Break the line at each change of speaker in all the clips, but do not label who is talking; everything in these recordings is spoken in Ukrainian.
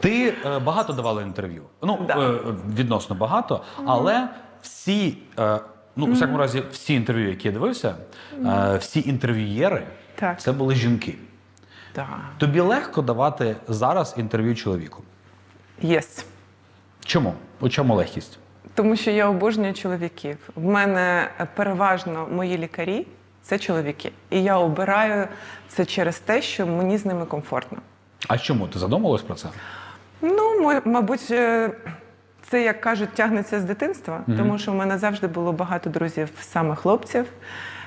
Ти е, багато давала інтерв'ю. Ну,
Да.
е, відносно багато, але всі, е, ну, у всякому разі, всі інтерв'ю, які я дивився, е, всі інтерв'юєри
Так.
це були жінки.
Да.
Тобі легко давати зараз інтерв'ю чоловіку.
Єс.
Чому? У чому легкість?
Тому що я обожнюю чоловіків. В мене переважно мої лікарі це чоловіки. І я обираю це через те, що мені з ними комфортно.
А чому? Ти задумалась про це?
Ну, мабуть, е, це, як кажуть, тягнеться з дитинства, тому що в мене завжди було багато друзів, саме хлопців.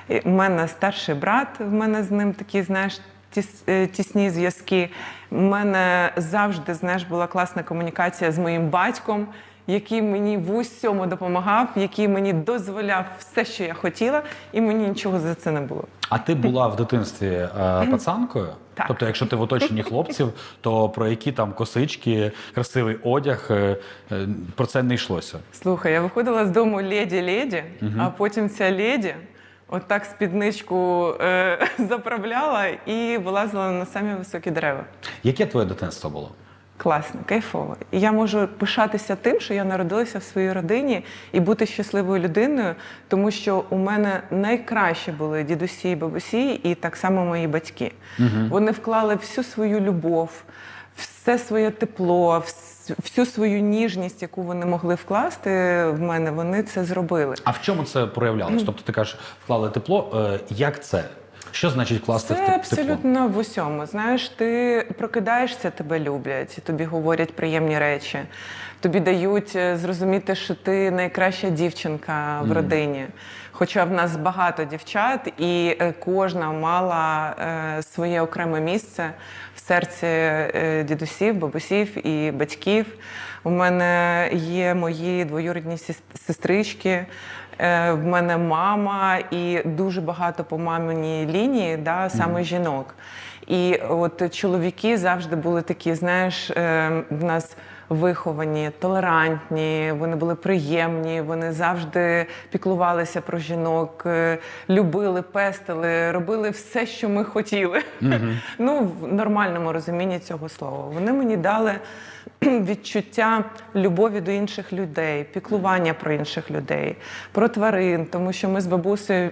І в мене старший брат, в мене з ним такі, знаєш, тіс- е, тісні зв'язки. У мене завжди, знаєш, була класна комунікація з моїм батьком, який мені в усьому допомагав, який мені дозволяв все, що я хотіла, і мені нічого за це не було.
А ти була в дитинстві е, пацанкою?
Так.
Тобто, якщо ти в оточенні хлопців, то про які там косички, красивий одяг е, е, про це не йшлося.
Слухай, я виходила з дому леді-леді, а потім ця леді отак спідничку е, заправляла і вилазила на самі високі дерева.
Яке твоє дитинство було?
Класно, кайфово. І я можу пишатися тим, що я народилася в своїй родині і бути щасливою людиною, тому що у мене найкраще були дідусі і бабусі, і так само мої батьки. Вони вклали всю свою любов, все своє тепло, всю свою ніжність, яку вони могли вкласти в мене, вони це зробили.
А в чому це проявлялось? Тобто ти кажеш, вклали тепло. Е, Як це? Що значить вкласти в
Це
те- тепло?
абсолютно в усьому. Знаєш, ти прокидаєшся, тебе люблять, тобі говорять приємні речі, тобі дають е, зрозуміти, що ти найкраща дівчинка в родині. Хоча в нас багато дівчат, і е, кожна мала е, своє окреме місце в серці дідусів, бабусів і батьків. У мене є мої двоюрідні сестрички. Е, В мене мама і дуже багато по маминій лінії, да, саме жінок. І от чоловіки завжди були такі, знаєш, е, в нас виховані, толерантні, вони були приємні, вони завжди піклувалися про жінок, е, любили, пестили, робили все, що ми хотіли. Ну, в нормальному розумінні цього слова. Вони мені дали відчуття любові до інших людей, піклування про інших людей, про тварин, тому що ми з бабусею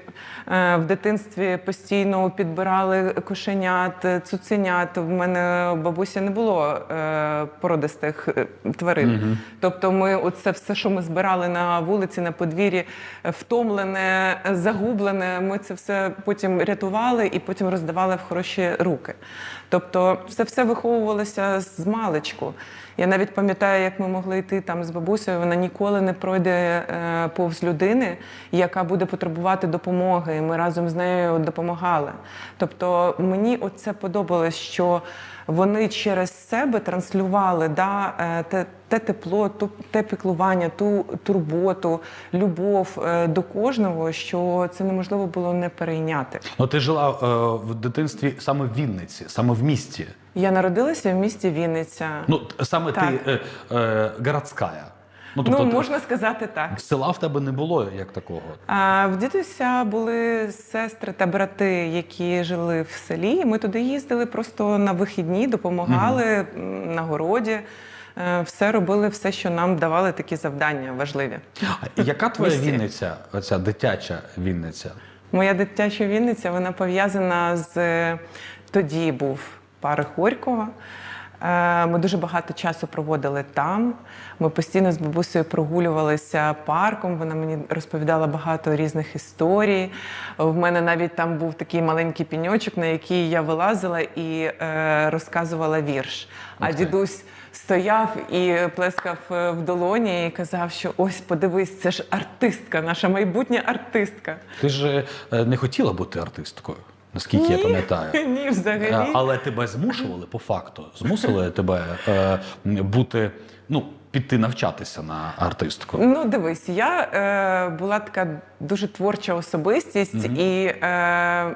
е, в дитинстві постійно підбирали кошенят, е, цуценят. В мене у бабусі не було е, породистих тварин. Тобто, ми оце все, що ми збирали на вулиці, на подвір'ї, втомлене, загублене. Ми це все потім рятували і потім роздавали в хороші руки. Тобто, це все виховувалося з маличку. Я навіть пам'ятаю, як ми могли йти там з бабусею. Вона ніколи не пройде е, повз людини, яка буде потребувати допомоги. І ми разом з нею допомагали. Тобто мені оце подобалось, що вони через себе транслювали да, е, те, те тепло, ту, те піклування, ту турботу, любов е, до кожного, що це неможливо було не перейняти.
Ну ти жила е, в дитинстві саме в Вінниці, саме в місті.
Я народилася в місті Вінниця.
Ну саме
Так.
ти е, е, городська. Ну,
ну можна сказати так.
села в тебе не було як такого.
А в дідуся були сестри та брати, які жили в селі. Ми туди їздили просто на вихідні, допомагали м, на городі. Е, Все робили, все, що нам давали такі завдання важливі.
А Яка твоя Вінниця, оця дитяча Вінниця?
Моя дитяча Вінниця вона пов'язана з тоді був пари Хорькова. Е, Ми дуже багато часу проводили там. Ми постійно з бабусею прогулювалися парком. Вона мені розповідала багато різних історій. В мене навіть там був такий маленький піньочок, на який я вилазила і е, розказувала вірш. А дідусь стояв і плескав е, в долоні і казав, що ось подивись, це ж артистка, наша майбутня артистка.
Ти ж не хотіла бути артисткою, наскільки я пам'ятаю.
Ні,
Е,
взагалі.
Але тебе змушували по факту. Змусили тебе е, бути, ну, піти навчатися на артистку.
Ну, дивись, я е, була така дуже творча особистість і е,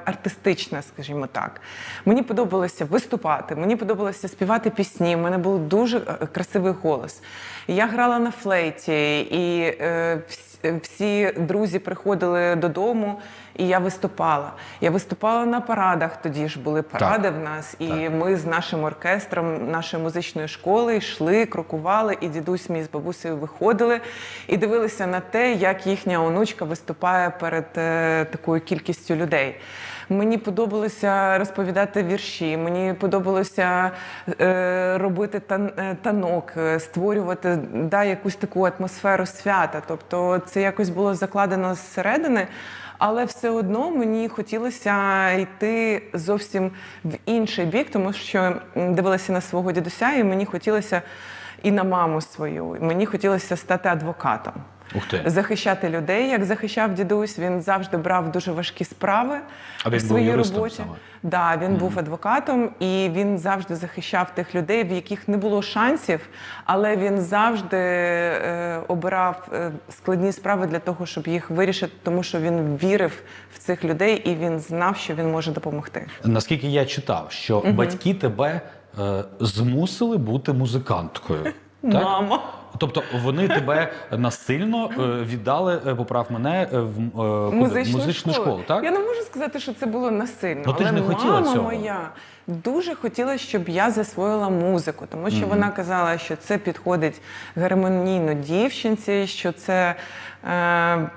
артистична, скажімо так. Мені подобалося виступати, мені подобалося співати пісні. У мене був дуже е, красивий голос. Я грала на флейті, і е, всі вс- всі друзі приходили додому, і я виступала. Я виступала на парадах. Тоді ж були паради в нас, і
так.
ми з нашим оркестром нашої музичної школи йшли, крокували, і дідусь мій з бабусею виходили і дивилися на те, як їхня онучка виступає перед е, такою кількістю людей. Мені подобалося розповідати вірші, мені подобалося е, робити тан, е, танок, е, створювати да, якусь таку атмосферу свята. Тобто це якось було закладено зсередини. Але все одно мені хотілося йти зовсім в інший бік, тому що дивилася на свого дідуся, і мені хотілося і на маму свою. Мені хотілося стати адвокатом. Захищати людей, як захищав дідусь. Він завжди брав дуже важкі справи
А він
в своїй
юристом
роботі.
саме?
Да, він був адвокатом, і він завжди захищав тих людей, в яких не було шансів, але він завжди е, обирав е, складні справи для того, щоб їх вирішити, тому що він вірив в цих людей і він знав, що він може допомогти.
Наскільки я читав, що батьки тебе е, змусили бути музиканткою. Так?
Мама.
Тобто вони тебе насильно е, віддали, е, поправ мене, е, в?
Музичну,
музичну школу. так?
Я не можу сказати, що це було насильно.
Ну, ти ж
але
не хотіла
мама
цього.
моя дуже хотіла, щоб я засвоїла музику, тому що вона казала, що це підходить гармонійно дівчинці, що це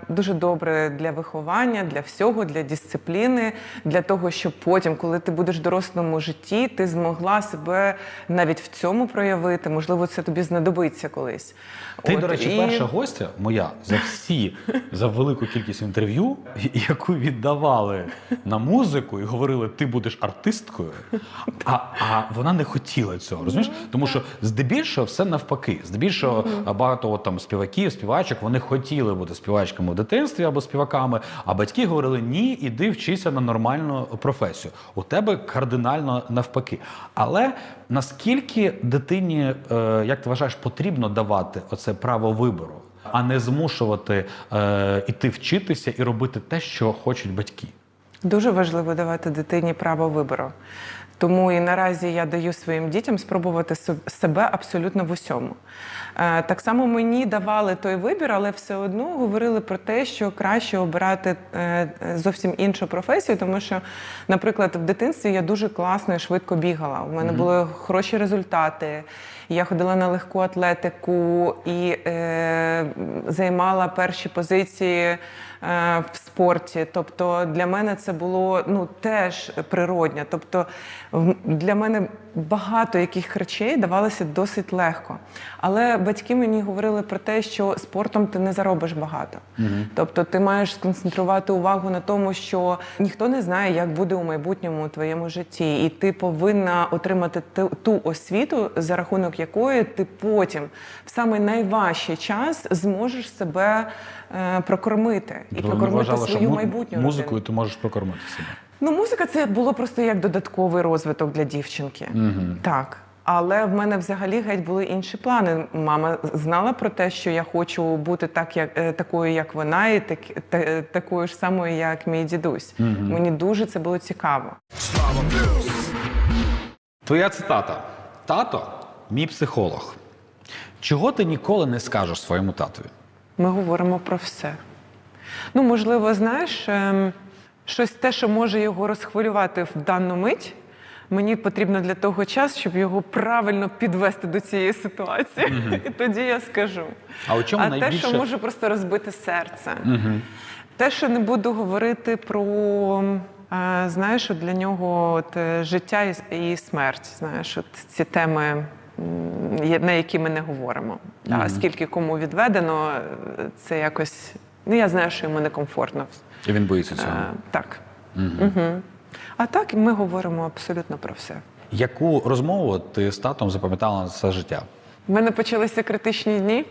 дуже добре для виховання, для всього, для дисципліни, для того, щоб потім, коли ти будеш в дорослому житті, ти змогла себе навіть в цьому проявити. Можливо, це тобі знадобиться колись.
Ти,
От,
до речі,
і-
перша гостя моя за всі за велику кількість інтерв'ю, яку віддавали на музику і говорили, ти будеш артисткою, а, а вона не хотіла цього. Розумієш? Тому що здебільшого все навпаки. Здебільшого багато от, там співаків, співачок вони хотіли бути співачками в дитинстві або співаками, а батьки говорили: ні, іди вчися на нормальну професію. У тебе кардинально навпаки. Але наскільки дитині, е, як ти вважаєш, потрібно давати оце право вибору, а не змушувати е, іти вчитися і робити те, що хочуть батьки?
Дуже важливо давати дитині право вибору. Тому і наразі я даю своїм дітям спробувати себе абсолютно в усьому. Е, Так само мені давали той вибір, але все одно говорили про те, що краще обирати е, зовсім іншу професію, тому що, наприклад, в дитинстві я дуже класно і швидко бігала. У мене були хороші результати. Я ходила на легку атлетику і е, займала перші позиції е, в спорті. Тобто для мене це було ну теж природньо. Тобто для мене багато яких речей давалося досить легко. Але батьки мені говорили про те, що спортом ти не заробиш багато. Тобто ти маєш сконцентрувати увагу на тому, що ніхто не знає, як буде у майбутньому у твоєму житті, і ти повинна отримати ту, ту освіту, за рахунок якої ти потім в самий найважчий час зможеш себе е, прокормити і
Тобто
прокормити
вважали, що
свою
му-
майбутню
музикою
родину.
ти можеш прокормити себе.
Ну, музика це було просто як додатковий розвиток для дівчинки. Так. Але в мене взагалі геть були інші плани. Мама знала про те, що я хочу бути так, як е, такою, як вона, і так, та- такою ж самою, як мій дідусь. Мені дуже це було цікаво.
Твоя цитата: Тато, мій психолог. Чого ти ніколи не скажеш своєму татові?
Ми говоримо про все. Ну, можливо, знаєш, ем, щось те, що може його розхвилювати в дану мить. Мені потрібно для того час, щоб його правильно підвести до цієї ситуації. І тоді я скажу.
А у чому
а те, що може просто розбити серце. Те, що не буду говорити про. е, Знаєш, що для нього от, е, життя і, смерть, знаєш, от ці теми, на які ми не говоримо. А скільки кому відведено, е, це якось. Ну, я знаю, що йому некомфортно.
І він боїться цього.
Е, так. Угу. А так ми говоримо абсолютно про все.
Яку розмову ти з татом запам'ятала на все життя?
У мене почалися критичні дні.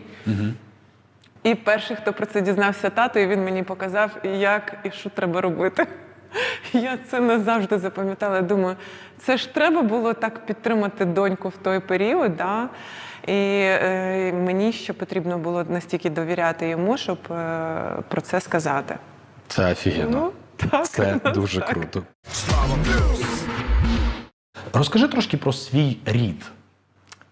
І перший, хто про це дізнався тато, і він мені показав, як і що треба робити. Я це назавжди запам'ятала. Думаю, це ж треба було так підтримати доньку в той період. Да? І е, мені ще потрібно було настільки довіряти йому, щоб е, про це сказати.
Це офігенно.
Ну, так,
Це
ну,
дуже
так.
круто. Розкажи трошки про свій рід.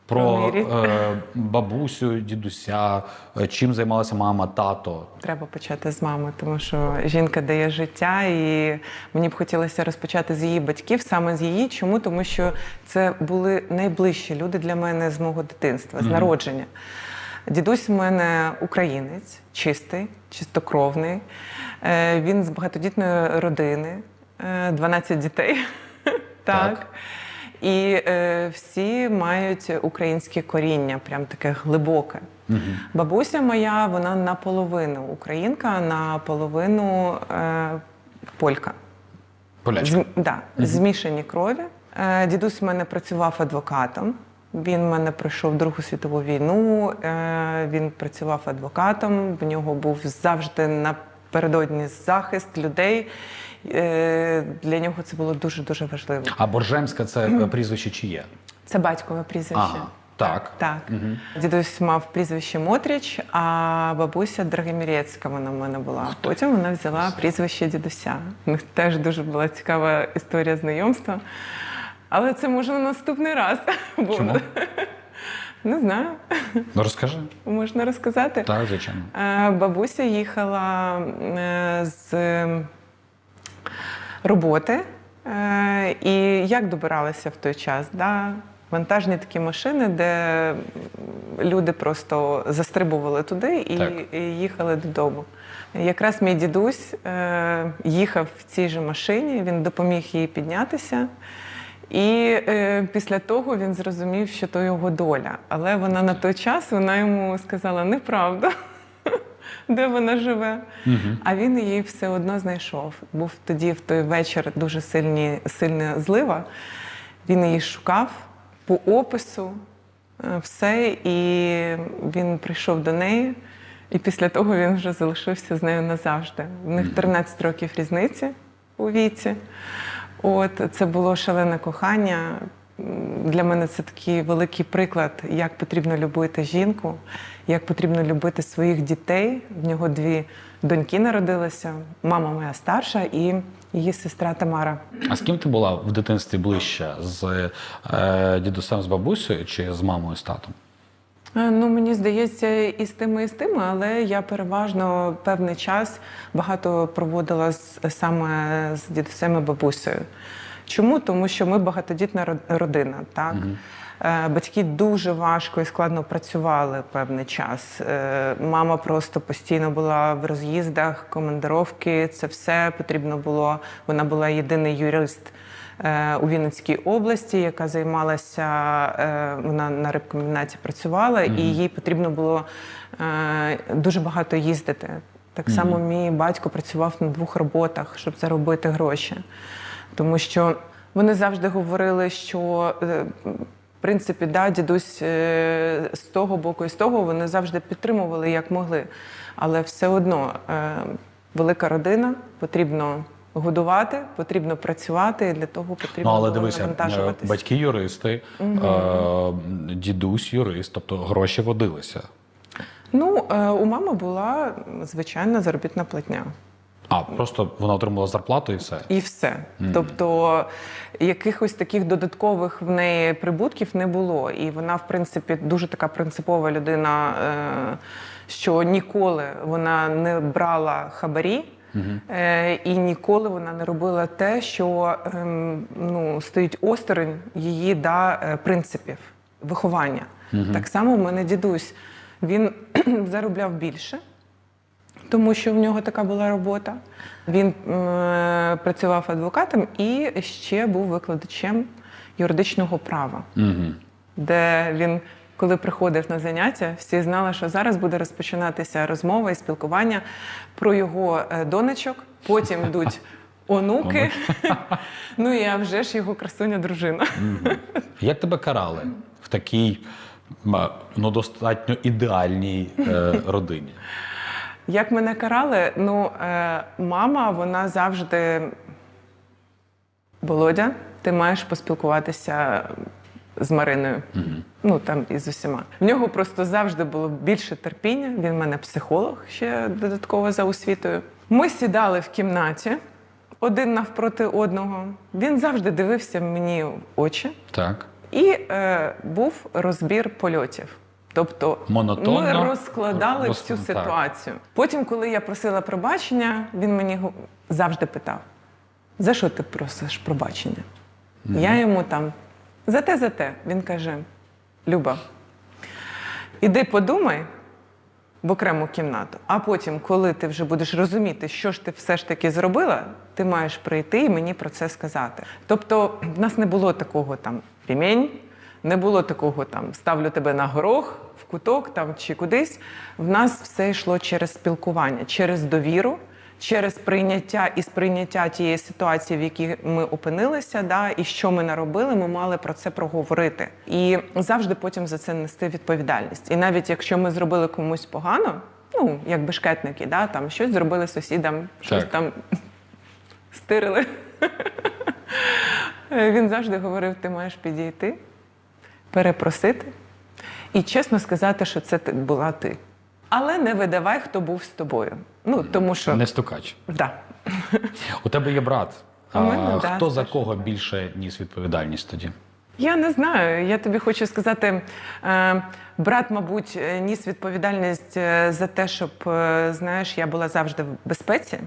Про е, бабусю, дідуся, е, чим займалася мама, тато.
Треба почати з мами, тому що жінка дає життя, і мені б хотілося розпочати з її батьків, саме з її. Чому? Тому що це були найближчі люди для мене з мого дитинства, з народження. Дідусь у мене українець, чистий, чистокровний. Е, Він з багатодітної родини, е, 12 дітей.
Так.
Так. І е, всі мають українське коріння, прям таке глибоке. Бабуся моя, вона наполовину українка, наполовину е, полька.
Полячка.
Зм, да, Змішані крові. Е, дідусь в мене працював адвокатом. Він в мене пройшов Другу світову війну. Е, він працював адвокатом. В нього був завжди напередодні захист людей. Е, для нього це було дуже дуже важливо.
А Боржемська це е, прізвище чиє?
Це батькове прізвище.
Ага, так.
Так. Дідусь мав прізвище Мотріч, а бабуся Драгомірецька вона в мене була. Потім вона взяла прізвище дідуся. У них теж дуже була цікава історія знайомства. Але це може на наступний раз.
Чому?
Не знаю,
Ну розкажи.
можна розказати.
Так, звичайно.
Е, Бабуся їхала з роботи. Е, І як добиралися в той час? Да? Вантажні такі машини, де люди просто застрибували туди і,
Так.
і їхали додому. Якраз мій дідусь е, їхав в цій же машині, він допоміг їй піднятися. І е, після того він зрозумів, що то його доля. Але вона на той час вона йому сказала неправду, де вона живе. А він її все одно знайшов. Був тоді в той вечір дуже сильні, сильна злива. Він її шукав по опису, е, все, і він прийшов до неї. І після того він вже залишився з нею назавжди. У них 13 років різниці у віці. От це було шалене кохання. Для мене це такий великий приклад, як потрібно любити жінку, як потрібно любити своїх дітей. В нього дві доньки народилися. Мама моя старша і її сестра Тамара.
А з ким ти була в дитинстві ближче? З е, дідусем, з бабусею чи з мамою з татом?
Е, Ну, мені здається, і з тими, і з тими, але я переважно певний час багато проводила з, саме з дідусем і бабусею. Чому? Тому що ми багатодітна родина, так? Е, Батьки дуже важко і складно працювали певний час. Е, Мама просто постійно була в роз'їздах, командировки. Це все потрібно було. Вона була єдиний юрист е, у Вінницькій області, яка займалася, вона на рибкомбінаті працювала, і їй потрібно було дуже багато їздити. Так само мій батько працював на двох роботах, щоб заробити гроші. Тому що вони завжди говорили, що е, в принципі, да, дідусь е, з того боку і з того вони завжди підтримували як могли. Але все одно е, велика родина потрібно годувати, потрібно працювати, і для того потрібно
Ну, але дивися, батьки юристи, е, дідусь юрист, тобто гроші водилися.
Ну, у мами була звичайна заробітна платня.
А, просто вона отримала зарплату і все.
І все. Тобто якихось таких додаткових в неї прибутків не було. І вона, в принципі, дуже така принципова людина, е, що ніколи вона не брала хабарі. Е, І ніколи вона не робила те, що ем, ну, стоїть осторонь її да, е, принципів виховання. Так само в мене дідусь. Він заробляв більше, тому що в нього така була робота. Він е, працював адвокатом і ще був викладачем юридичного права,
Угу.
де він, коли приходив на заняття, всі знали, що зараз буде розпочинатися розмова і спілкування про його е, донечок. Потім йдуть онуки. ну і а вже ж його красуня дружина.
Як тебе карали в такій ну, достатньо ідеальній е, родині?
Як мене карали? Ну, е, мама, вона завжди. Володя, ти маєш поспілкуватися з Мариною. Ну там і з усіма. В нього просто завжди було більше терпіння. Він в мене психолог ще додатково за освітою. Ми сідали в кімнаті один навпроти одного. Він завжди дивився мені в очі.
Так.
І е, був розбір польотів. Тобто
Монотонно
ми розкладали
роз-
всю
так.
ситуацію. Потім, коли я просила пробачення, він мені завжди питав: за що ти просиш пробачення? Я йому там за те, за те. Він каже: Люба, іди подумай в окрему кімнату, а потім, коли ти вже будеш розуміти, що ж ти все ж таки зробила, ти маєш прийти і мені про це сказати. Тобто, в нас не було такого там ремінь, не було такого там ставлю тебе на горох, в куток там чи кудись. В нас все йшло через спілкування, через довіру. Через прийняття і сприйняття тієї ситуації, в якій ми опинилися, да, і що ми наробили, ми мали про це проговорити. І завжди потім за це нести відповідальність. І навіть якщо ми зробили комусь погано, ну як бешкетники, да, там щось зробили сусідам, щось
Так.
там стирили. Він завжди говорив: ти маєш підійти, перепросити і чесно сказати, що це була ти. Але не видавай, хто був з тобою. Ну тому що
Не стукач.
да.
У тебе є брат.
У мене,
А,
да,
Хто за кого більше ніс відповідальність тоді?
Я не знаю. Я тобі хочу сказати, е, брат, мабуть, е, ніс відповідальність е, за те, щоб знаєш, я була завжди в безпеці.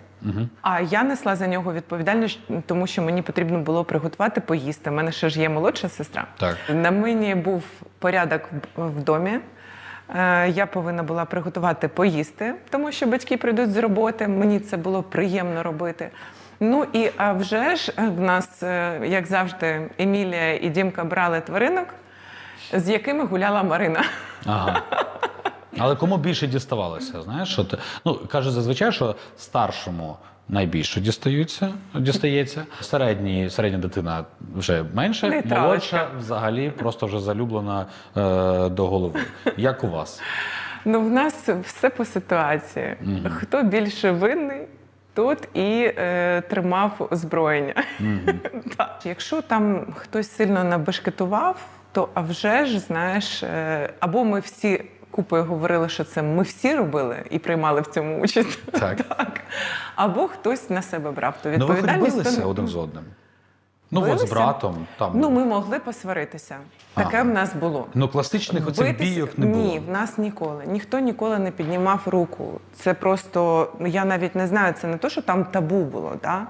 А я несла за нього відповідальність, тому що мені потрібно було приготувати поїсти. У мене ще ж є молодша сестра.
Так.
На мені був порядок в- домі. Я повинна була приготувати поїсти, тому що батьки прийдуть з роботи. Мені це було приємно робити. Ну і а вже ж е, в нас, е, як завжди, Емілія і Дімка брали тваринок, з якими гуляла Марина.
Ага. Але кому більше діставалося? Знаєш, от, ну каже зазвичай, що старшому найбільше дістаються, дістається. Середній, середня дитина вже менше,
Нейтралочка.
молодша взагалі просто вже залюблена е, до голови. Як у вас?
Ну, в нас все по ситуації. Хто більше винний, тот і е, тримав озброєння. Так. Якщо там хтось сильно набешкетував, то а вже ж знаєш, е, або ми всі купою говорили, що це ми всі робили і приймали в цьому участь.
Так.
Або хтось на себе брав
Ну ви хоч
відповідальність.
билися
то-
один з одним? Ну, от з братом. Там.
Ну, ми могли посваритися. Таке
Ага.
в нас було.
Ну, класичних оцих
Битись-
бійок не було.
Ні, в нас ніколи. Ніхто ніколи не піднімав руку. Це просто, я навіть не знаю, це не то, що там табу було, да?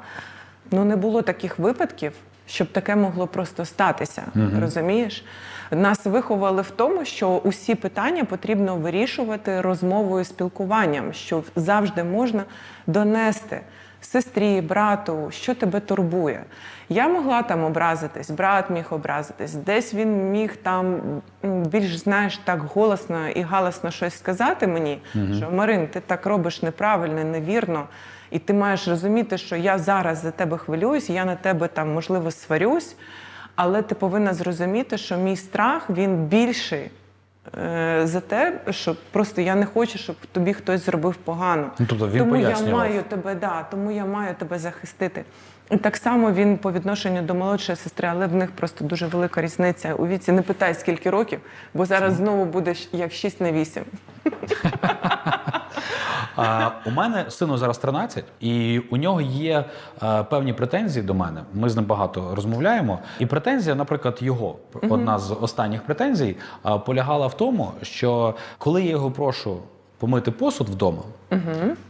ну не було таких випадків, щоб таке могло просто статися. Розумієш? Нас виховали в тому, що усі питання потрібно вирішувати розмовою, спілкуванням, що завжди можна донести сестрі, брату, що тебе турбує. Я могла там образитись, брат міг образитись, десь він міг там більш знаєш так голосно і галасно щось сказати мені, що Марин, ти так робиш неправильно, невірно. І ти маєш розуміти, що я зараз за тебе хвилююсь, я на тебе там можливо сварюсь, але ти повинна зрозуміти, що мій страх він більший за те, що просто я не хочу, щоб тобі хтось зробив погано.
Ну, тобто він
тому я маю тебе, да, тому я маю тебе захистити. І так само він по відношенню до молодшої сестри, але в них просто дуже велика різниця у віці. Не питай, скільки років, бо зараз знову буде як 6 на 8.
А, у мене сину зараз 13, і у нього є е, певні претензії до мене. Ми з ним багато розмовляємо. І претензія, наприклад, його одна з останніх претензій е, полягала в тому, що коли я його прошу помити посуд вдома,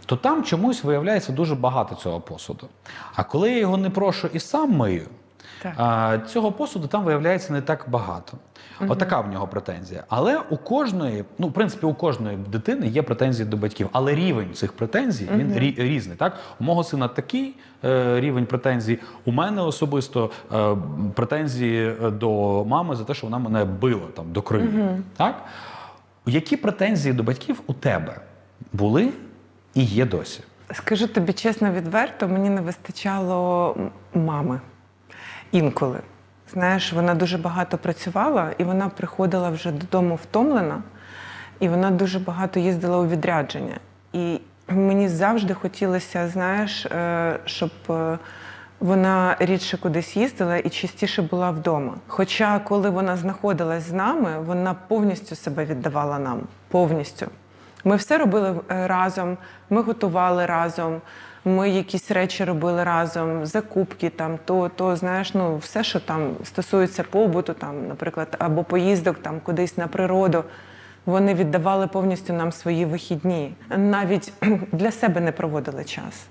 то там чомусь виявляється дуже багато цього посуду. А коли я його не прошу і сам мию,
Так.
а, цього посуду там виявляється не так багато. Отака в нього претензія. Але у кожної, ну в принципі, у кожної дитини є претензії до батьків, але рівень цих претензій він рі- різний. Так, у мого сина такий е, рівень претензій. У мене особисто е, претензії е, до мами за те, що вона мене била там до крові. Так? Які претензії до батьків у тебе були і є досі?
Скажу тобі чесно, відверто, мені не вистачало мами інколи. Знаєш, вона дуже багато працювала, і вона приходила вже додому втомлена, і вона дуже багато їздила у відрядження. І мені завжди хотілося, знаєш, е, щоб е, вона рідше кудись їздила і частіше була вдома. Хоча, коли вона знаходилась з нами, вона повністю себе віддавала нам. Повністю. Ми все робили е, разом, ми готували разом. Ми якісь речі робили разом, закупки, там, то, то знаєш, ну все, що там стосується побуту, там, наприклад, або поїздок там кудись на природу. Вони віддавали повністю нам свої вихідні. Навіть для себе не проводили час.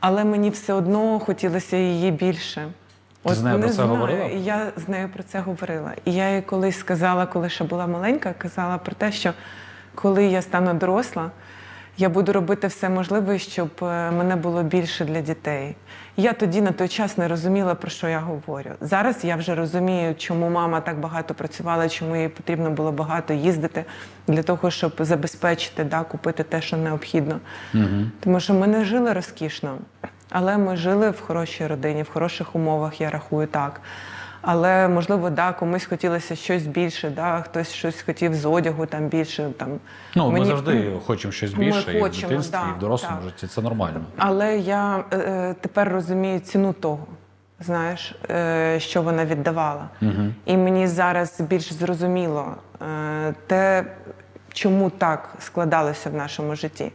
Але мені все одно хотілося її більше.
Ти з нею
не
про це
знаю,
говорила?
Я з нею про це говорила. І я їй колись сказала, коли ще була маленька, казала про те, що коли я стану доросла, я буду робити все можливе, щоб е, мене було більше для дітей. Я тоді на той час не розуміла, про що я говорю. Зараз я вже розумію, чому мама так багато працювала, чому їй потрібно було багато їздити для того, щоб забезпечити, да, купити те, що необхідно. Тому що ми не жили розкішно, але ми жили в хорошій родині, в хороших умовах, я рахую так. Але можливо, да, комусь хотілося щось більше, да, хтось щось хотів з одягу там більше. Там
Ну, ми завжди хочемо щось
Ми
більше і в
хочемо,
дитинстві,
да,
і в дорослому
так.
житті. Це нормально.
Але я е, е, тепер розумію ціну того, знаєш, е, що вона віддавала. І мені зараз більш зрозуміло е, те, чому так складалося в нашому житті.